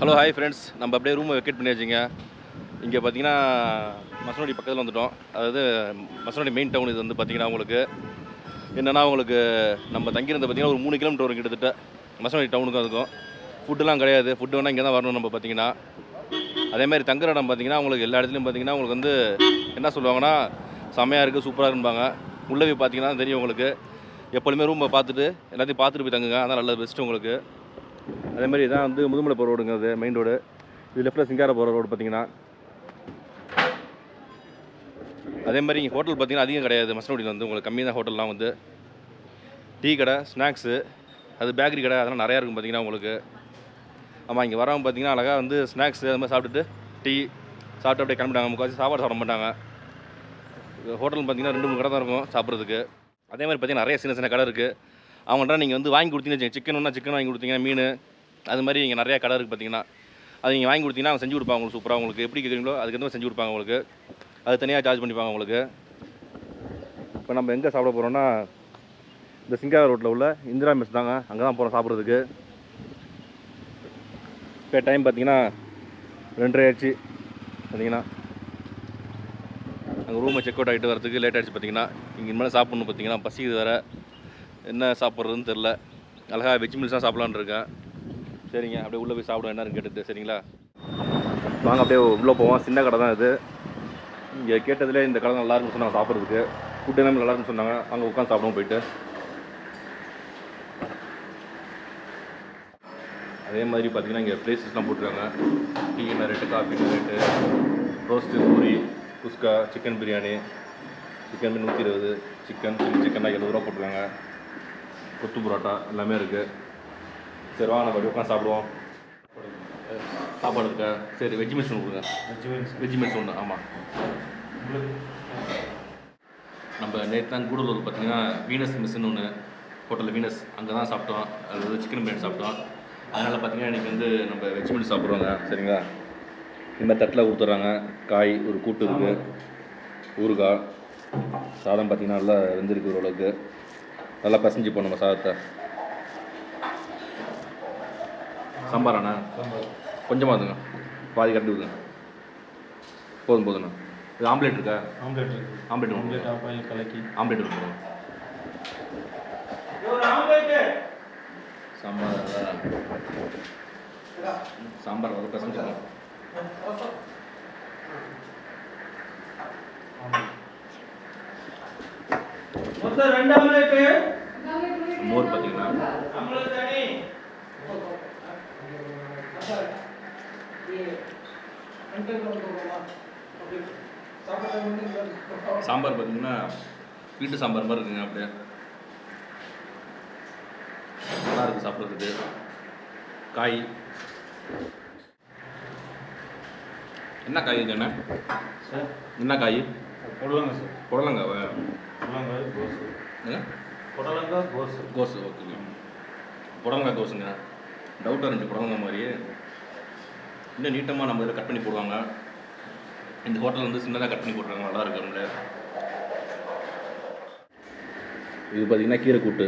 Hello hi friends நம்ம அப்படியே ரூமை வெக்கேட் பண்ணி வச்சுங்க இங்கே பார்த்தீங்கன்னா மசனோடி பக்கத்தில் வந்துட்டோம். அதாவது மசனோடி மெயின் டவுன் இது வந்து பார்த்தீங்கன்னா உங்களுக்கு. என்னென்னா உங்களுக்கு நம்ம தங்கியிருந்த பார்த்தீங்கன்னா ஒரு மூணு கிலோமீட்டர் வரும் கிட்டத்தட்ட. மசனோடி டவுனுக்கும் அதுக்கும். ஃபுட்டுலாம் கிடையாது. ஃபுட்டு வேணால் இங்கே தான் வரணும் நம்ம பார்த்தீங்கன்னா அதே மாதிரி தங்குற இடம் பார்த்தீங்கன்னா உங்களுக்கு எல்லா இடத்துலையும் பார்த்தீங்கன்னா உங்களுக்கு வந்து என்ன சொல்லுவாங்கன்னா செம்மையாக இருக்குது சூப்பராக இருப்பாங்க உள்ளே போய் பார்த்தீங்கன்னா தெரியும் உங்களுக்கு. எப்பொழுதுமே ரூமை பார்த்துட்டு எல்லாத்தையும் பார்த்துட்டு போய் தங்குங்க. அதான் நல்ல பெஸ்ட்டு உங்களுக்கு. அதே மாதிரி இதான் வந்து முதுமலை போகிற ரோடுங்கிறது மெயின் ரோடு. இது லெஃப்ட்டில் சிங்கார போகிற ரோடு பார்த்தீங்கன்னா அதே மாதிரி இங்கே ஹோட்டல் பார்த்தீங்கன்னா அதிகம் கிடையாது. மசனோடியில் வந்து உங்களுக்கு கம்மி தான் ஹோட்டல்லாம் வந்து டீ கடை ஸ்நாக்ஸு அது பேக்கரி கடை அதெல்லாம் நிறையா இருக்கும் பார்த்தீங்கன்னா உங்களுக்கு. ஆமாம் இங்கே வரவங்க பார்த்தீங்கன்னா அழகாக வந்து ஸ்நாக்ஸ் அது மாதிரி சாப்பிட்டுட்டு டீ சாப்பிட்டு அப்படியே கிளம்பிட்டாங்க. முக்கால்வாசி சாப்பாடு சாப்பிட மாட்டாங்க. ஹோட்டல் பார்த்தீங்கன்னா ரெண்டு மூணு கடை தான் இருக்கும் சாப்பிட்றதுக்கு. அதே மாதிரி பார்த்தீங்கன்னா நிறைய சின்ன சின்ன கடை இருக்குது அவங்கள்ட்ட நீங்கள் வந்து வாங்கி கொடுத்தீங்கன்னு சிக்கன் ஒன்றா சிக்கன் வாங்கி கொடுத்தீங்க மீன் அது மாதிரி இங்கே நிறையா கடை இருக்குது பார்த்தீங்கன்னா அது நீங்கள் வாங்கி கொடுத்தீங்கன்னா அவங்க செஞ்சு கொடுப்பாங்க உங்களுக்கு சூப்பராக உங்களுக்கு. எப்படி கேட்குறீங்களோ அதுக்கு மாதிரி செஞ்சு கொடுப்பாங்க உங்களுக்கு. அது தனியாக சார்ஜ் பண்ணிப்பாங்க உங்களுக்கு. இப்போ நம்ம எங்கே சாப்பிட போகிறோம்னா இந்த சிங்கார ரோட்டில் உள்ள இந்திரா மெஸ் தாங்க. அங்கே தான் போகிறோம் சாப்பிட்றதுக்கு. இப்போ டைம் பார்த்தீங்கன்னா ரெண்டரை ஆயிடுச்சு பார்த்தீங்கன்னா அங்கே ரூமை செக் அவுட் ஆகிட்டு வரதுக்கு லேட் ஆகிடுச்சு பார்த்தீங்கன்னா இங்கே இனிமேல் சாப்பிட்ணும் பார்த்தீங்கன்னா பசிக்குது வேறு. என்ன சாப்பிட்றதுன்னு தெரில. அழகாக வெஜ் மீல்ஸ் தான் சாப்பிட்லான்னு இருக்கேன். சரிங்க அப்படியே உள்ளே போய் சாப்பிடுவோம். என்னன்னு கேட்டுட்டு சரிங்களா? வாங்க அப்படியே உள்ளே போவோம். சின்ன கடை தான் இது. இங்கே கேட்டதில் இந்த கடை நல்லா இருக்குன்னு சொன்னாங்க சாப்பிட்றதுக்கு. ஃபுட் எல்லாமே நல்லா இருக்குன்னு சொன்னாங்க. அங்கே உட்காந்து சாப்பிடுவோம் போயிட்டு. அதே மாதிரி பார்த்தீங்கன்னா இங்கே ப்ளேசஸ்லாம் போட்டிருக்காங்க. டீ என்ன ரேட்டு காஃபி என்ன rate roast puri kuska chicken biryani chicken நூற்றி இருபது சிக்கன் சில்லி சிக்கன்லாம் எழுபது ரூபா போட்டிருக்காங்க. கொத்து புரோட்டா எல்லாமே இருக்குது சரி வாங்க நம்ம உட்காந்து சாப்பிடுவோம். சாப்பாடு இருக்கா? சரி வெஜ் ஒன்று கொடுங்க. வெஜ் மீல்ஸ் ஒன்று ஆமாம் நம்ம நேற்று தான் கூடலூர் பார்த்தீங்கன்னா வீனஸ் மிஸ்ன்னு ஒன்று ஹோட்டலில் வீனஸ் அங்கே தான் சாப்பிட்டோம். அது வந்து சிக்கன் பிரியாணி சாப்பிட்டோம். அதனால் பார்த்தீங்கன்னா இன்றைக்கி வந்து நம்ம வெஜ் மீல்ஸ் சாப்பிட்றோங்க சரிங்களா? இந்த மாதிரி தட்டில் கொடுத்துட்றாங்க. காய் ஒரு கூட்டு இருக்குது ஊறுகாய் சாதம் பார்த்தீங்கன்னா நல்லா வெந்திருக்கு ஓரளவுக்கு. நல்லா பசஞ்சு நம்ம சாதத்தை. சாம்பாராண்ணா? கொஞ்சமாக இருந்துங்க. பாதி கட்டி விடுங்க போதும் போதுண்ணா இது ஆம்லேட் இருக்கா? ஆம்லெட் இருக்கு. ஆம்லேட் ஆம்லெட் ஆஃப் ஆயில் கலக்கி. ஆம்லேட் ஒன்று சாம்பார் சாம்பார் வந்து பசஞ்சிடும் மொத்தம் ரெண்டு ஆம்லெட் மோர் பார்த்தீங்கன்னா சாம்பார் பார்த்தீங்கன்னா வீட்டு சாம்பார் மாதிரி இருக்குங்க அப்படியே. நல்லா இருக்குது சாப்பிட்றதுக்கு. காய். என்ன காய் இது என்ன சார். என்ன காய்? புடலங்க சார். புடலங்காவா? புடலங்காய் கோசு கோசு ஓகேங்க புடலங்காய் கோஸுங்க. டவுட்டாக இருந்துச்சு புடலங்காய் மாதிரி இன்னும் நீட்டமாக நம்ம இதில் கட் பண்ணி போடுவாங்க. இந்த ஹோட்டல் வந்து சின்னதாக கட் பண்ணி போடுறாங்க நல்லா இருக்கு அவங்க இது பார்த்தீங்கன்னா கீரை கூட்டு.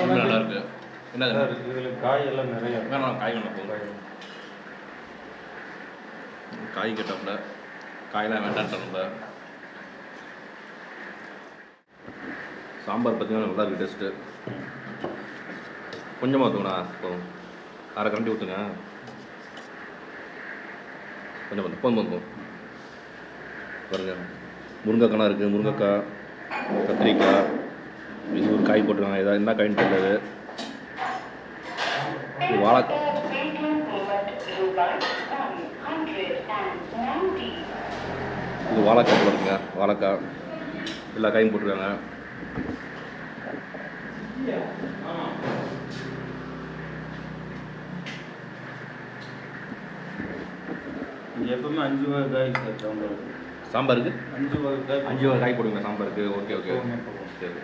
நல்லா இருக்கு. என்ன காய் எல்லாம் நிறைய வேணாம் காய் வேணாம் காய். காய் கேட்டாப்புல காயெல்லாம் வேண்டான்ட்டு சாம்பார் பார்த்தீங்கன்னா நல்லா இருக்குது டேஸ்ட்டு கொஞ்சமாக ஊற்றுங்கண்ணா போதும் அரை கரண்டி ஊற்றுங்க கொஞ்சம் கொஞ்சம் போதும் போதும் போதும் பாருங்க. முருங்கைக்காய் இருக்குது முருங்கைக்காய் கத்திரிக்காய். இது ஒரு காய் போட்டுருக்காங்க. ஏதாவது என்ன காய்ன்னு தெரியல வாழை இது வாழைக்காய் போடுங்க வாழைக்காய். எல்லா காயும் போட்டிருக்காங்க. எப்பவுமே அஞ்சு வகை காய் சாம்பாருக்கு? அஞ்சு வகை காய் அஞ்சு வகை காய் போடுங்க சாம்பாருக்கு. Okay okay. சரி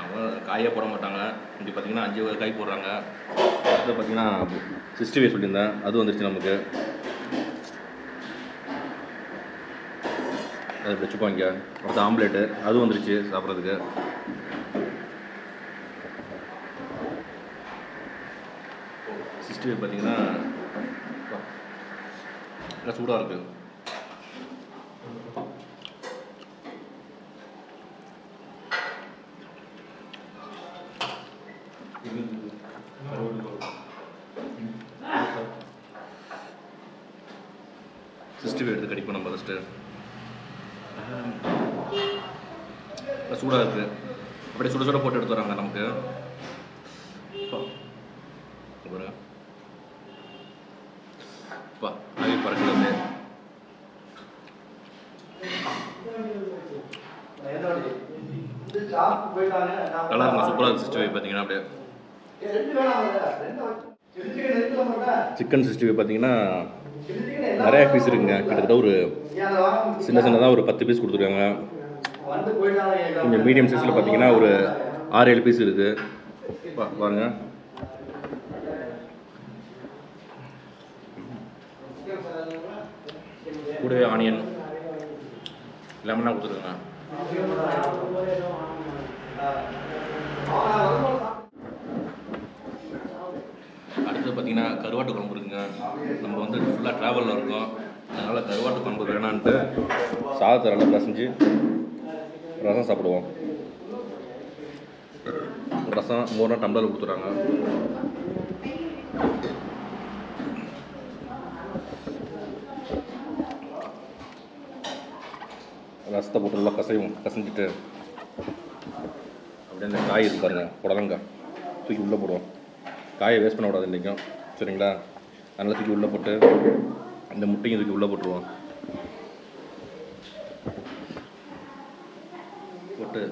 அவன் காயே போட மாட்டாங்க. இங்கே பார்த்தீங்கன்னா அஞ்சு வகை காய் போடுறாங்க. அடுத்து பார்த்தீங்கன்னா சிக்ஸ்டி ஃபைவ் சொல்லியிருந்தேன். அது வந்துருச்சு நமக்கு. அது இப்படி வச்சுப்பாங்க அடுத்து ஆம்லேட்டு. அதுவும் வந்துருச்சு சாப்பிட்றதுக்கு. சிக்ஸ்டி பார்த்தீங்கன்னா நல்லா சூடாக இருக்குது சிக்ஸ்டி ஃபைவ் எடுத்து கடிப்போம் நம்ம ஃபஸ்ட்டு சூடாக இருக்குது அப்படியே சுட சுட போட்டு எடுத்து வராங்க நமக்கு. அப்பா ஆவி அப்படியே. நல்லா இருக்கும் சூப்பராக இருக்குது சிக்ஸ்டி ஃபைவ் பார்த்தீங்கன்னா அப்படியே சிக்கன் சிக்ஸ்டி ஃபைவ் பார்த்தீங்கன்னா நிறையா பீஸ் இருக்குங்க. கிட்டத்தட்ட ஒரு சின்ன சின்னதாக ஒரு பத்து பீஸ் கொடுத்துருக்காங்க. கொஞ்சம் மீடியம் சைஸில் பார்த்தீங்கன்னா ஒரு ஆறு ஏழு பீஸ் இருக்குது பாருங்க. கூடவே ஆனியன் லெமனாக கொடுத்துருக்காங்க. அடுத்து பார்த்தீங்கன்னா கருவாட்டு குழம்பு பண்ணுங்க நம்ம வந்து ஃபுல்லாக ட்ராவலில் இருக்கோம். அதனால் கருவாட்டு குழம்பு வேணான்ட்டு சாதத்தை நல்லா பிசைஞ்சு ரசம் சாப்பிடுவோம். ரசம் மூணு டம்ளர் கொடுத்துட்றாங்க. ரசத்தை போட்டு நல்லா கசையும் கசஞ்சிட்டு அப்படியே அந்த காய் இருக்காருங்க புடலங்காய். தூக்கி உள்ளே போடுவோம். காயை வேஸ்ட் பண்ணக்கூடாது இல்லைங்க. சரிங்களா? அதனால் தூக்கி உள்ளே போட்டு இந்த முட்டையும் தூக்கி உள்ளே போட்டுருவோம். போட்டு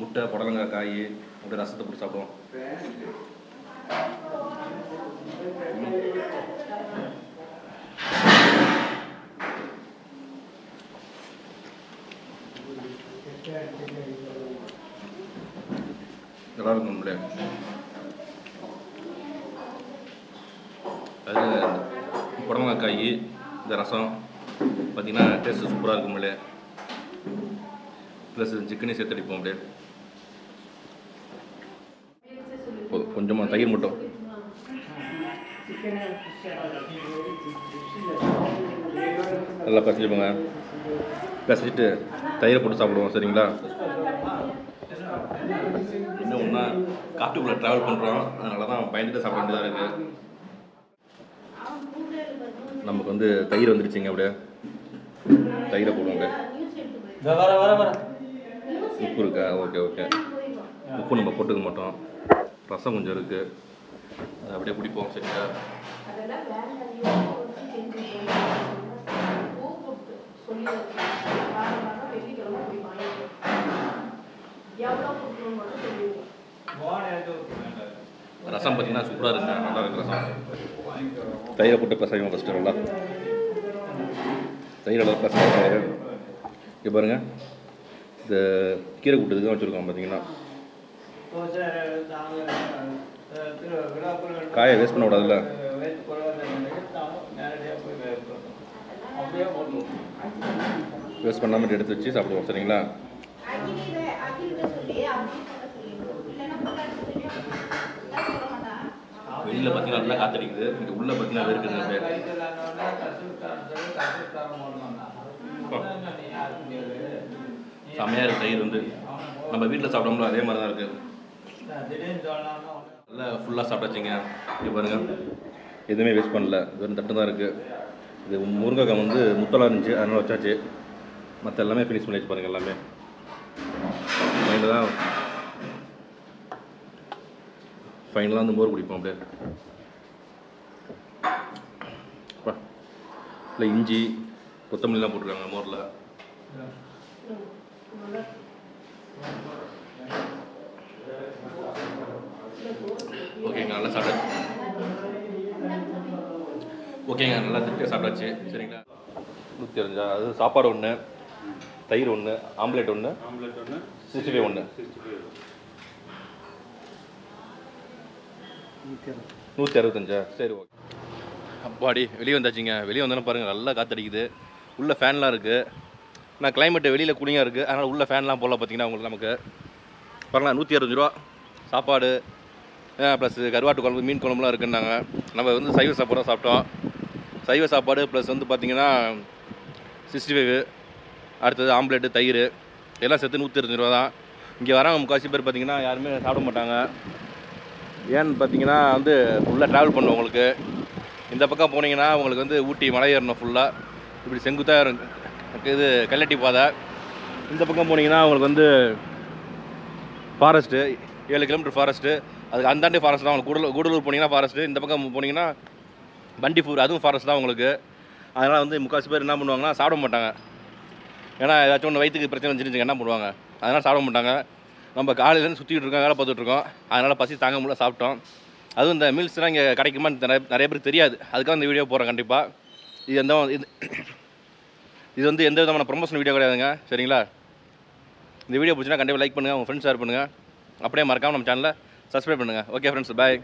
முட்டை புடலங்காய் காய் அப்படியே ரசத்தை போட்டு சாப்பிடுவோம். நல்லா இருக்கும் நம்மளே அது காய் இந்த ரசம். பார்த்திங்கன்னா டேஸ்ட்டு சூப்பராக இருக்கும் நம்மளே ப்ளஸ் சிக்கனையும் சேர்த்தடிப்போம் அப்படியே. போதும். கொஞ்சமாக தயிர் மட்டும். நல்லா பசிச்சுப்போங்க பசிச்சுட்டு தயிரை போட்டு சாப்பிடுவோம் சரிங்களா? இன்னும் ஒன்றா காட்டுக்குள்ளே ட்ராவல் பண்ணுறோம் அதனால தான் பயந்துட்டு சாப்பிட வேண்டியதாக இருக்குது நமக்கு வந்து தயிர் வந்துருச்சுங்க அப்படியே. தயிரை போடுவாங்க. வர வர வர உப்பு இருக்கா? Okay okay. உப்பு நம்ம போட்டுக்க மாட்டோம். ரசம் கொஞ்சம் இருக்குது அதை அப்படியே குடிப்போம் சரிங்களா? எவ்வளோ ரசம் பார்த்தீங்கன்னா சூப்பராக இருக்குங்க நல்லா இருக்கு ரசம். தயிரை போட்டு பசங்க ஃபஸ்ட்டு நல்லா? தயிர் நல்லா பசங்க இங்கே பாருங்கள் இந்த கீரை கூட்டத்துக்கு தான் வச்சுருக்கோம் பார்த்தீங்கன்னா. காயை வேஸ்ட் பண்ண விடாதுல்ல வேஸ்ட் பண்ணாமல் எடுத்து வச்சு சாப்பிடுவோம் சரிங்களா அகில அகில சொல்லி அப்படின்னு சொல்ல சொல்லிடுவோம் இல்லைன்னா பொண்டாட்டி சொல்லி நான் சொல்ல மாட்டான் வெளியில் பார்த்தீங்கன்னா நல்லா காத்தடிக்குது. இங்கே உள்ளே பார்த்தீங்கன்னா இருக்குதுங்க அப்படியே செம்மையாக இருக்குது தயிர் வந்து. நம்ம வீட்டில் சாப்பிட்டோம்ல அதே மாதிரி தான் இருக்குது நல்லா ஃபுல்லாக சாப்பிட்டாச்சுங்க. இங்கே பாருங்கள் எதுவுமே வேஸ்ட் பண்ணல. வெறும் தட்டு தான் இருக்குது இது முருங்கைக்காய் வந்து முத்தலாக இருந்துச்சு. அதனால் வச்சாச்சு. மற்ற எல்லாமே ஃபினிஷ் பண்ணியாச்சு பாருங்கள் எல்லாமே. ஃபைனலாக ஃபைனலாக வந்து மோர் குடிப்போம் அப்படியே. அப்பா இல்லை இஞ்சி கொத்தமல்லிலாம் போட்டிருக்காங்க மோரில். ஓகேங்க நல்லா சாப்பிட்டாச்சு. ஓகேங்க நல்லா திருப்தியாக சாப்பிட்டாச்சு. சரிங்களா? நூற்றி அஞ்சா அது சாப்பாடு ஒன்று தயிர் ஒன்று ஆம்லேட் ஒன்று ஆம்லெட் ஒன்று சிக்ஸ்டி ஃபைவ் ஒன்று சிக்ஸ்டி ஃபைவ் நூற்றி அறுபத்தஞ்சா? சரி ஓகே. அப்பாடி வெளியே வந்தாச்சுங்க. வெளியே வந்தோன்னு பாருங்கள் நல்லா காற்றடிக்குது உள்ளே ஃபேன்லாம் இருக்குது நான் கிளைமேட் வெளியில் குளிங்காக இருக்குது அதனால் உள்ள ஃபேன்லாம் போடல பார்த்தீங்கன்னா உங்களுக்கு நமக்கு. பாருங்களா நூற்றி அறுபது ரூபா. சாப்பாடு ப்ளஸ் கருவாட்டு குழம்பு மீன் குழம்புலாம் இருக்குன்னாங்க. நம்ம வந்து சைவ சாப்பாடு சாப்பிட்டோம். சைவ சாப்பாடு ப்ளஸ் வந்து பார்த்திங்கன்னா சிக்ஸ்டி ஃபைவ் அடுத்தது ஆம்லேட்டு தயிர். எல்லாம் சேர்த்து நூற்றி அறுபது ரூபா தான். இங்கே வரவங்க முக்கால்வாசி பேர் பார்த்தீங்கன்னா யாருமே சாப்பிட மாட்டாங்க. ஏன்னு பார்த்தீங்கன்னா வந்து ஃபுல்லாக ட்ராவல் பண்ணுவோம் உங்களுக்கு. இந்த பக்கம் போனீங்கன்னா உங்களுக்கு வந்து ஊட்டி மலை ஏறணும் ஃபுல்லாக இப்படி செங்குத்தாக இருக்கு இது கல்லட்டி பாதை. இந்த பக்கம் போனீங்கன்னா உங்களுக்கு வந்து ஃபாரஸ்ட்டு ஏழு கிலோமீட்டர் ஃபாரஸ்ட்டு அதுக்கு அந்தாண்டே ஃபாரஸ்ட் தான் உங்களுக்கு. கூடலூர் கூடலூர் போனீங்கன்னா ஃபாரஸ்ட்டு இந்த பக்கம் போனீங்கன்னா பண்டிப்பூர் அதுவும் ஃபாரஸ்ட் தான் உங்களுக்கு. அதனால் வந்து முக்கால்வாசி பேர் என்ன பண்ணுவாங்கன்னா சாப்பிட மாட்டாங்க. ஏன்னா ஏதாச்சும் ஒன்று வயிற்றுக்கு பிரச்சனை வந்துருந்துச்சு என்ன பண்ணுவாங்க? அதனால் சாப்பிட மாட்டாங்க. நம்ம காலையிலேருந்து சுற்றிட்டு இருக்கோம் வேலை பார்த்துட்டு இருக்கோம். அதனால் பசி தாங்க முடியல சாப்பிட்டோம். அதுவும் இந்த மீல்ஸ்லாம் இங்கே கிடைக்குமான்னு நிறைய நிறைய பேருக்கு தெரியாது. அதுக்காக இந்த வீடியோ போகிறேன் கண்டிப்பாக இது எந்த இது இது வந்து எந்த விதமான ப்ரொமோஷன் வீடியோ கிடையாதுங்க. சரிங்களா? இந்த வீடியோ பிடிச்சினா கண்டிப்பாக லைக் பண்ணுங்கள் உங்கள் ஃப்ரெண்ட்ஸ் ஷேர் பண்ணுங்கள் அப்படியே மறக்காமல் நம்ம சேனலை சப்ஸ்கிரைப் பண்ணுங்கள் ஓகே ஃப்ரெண்ட்ஸ் பாய்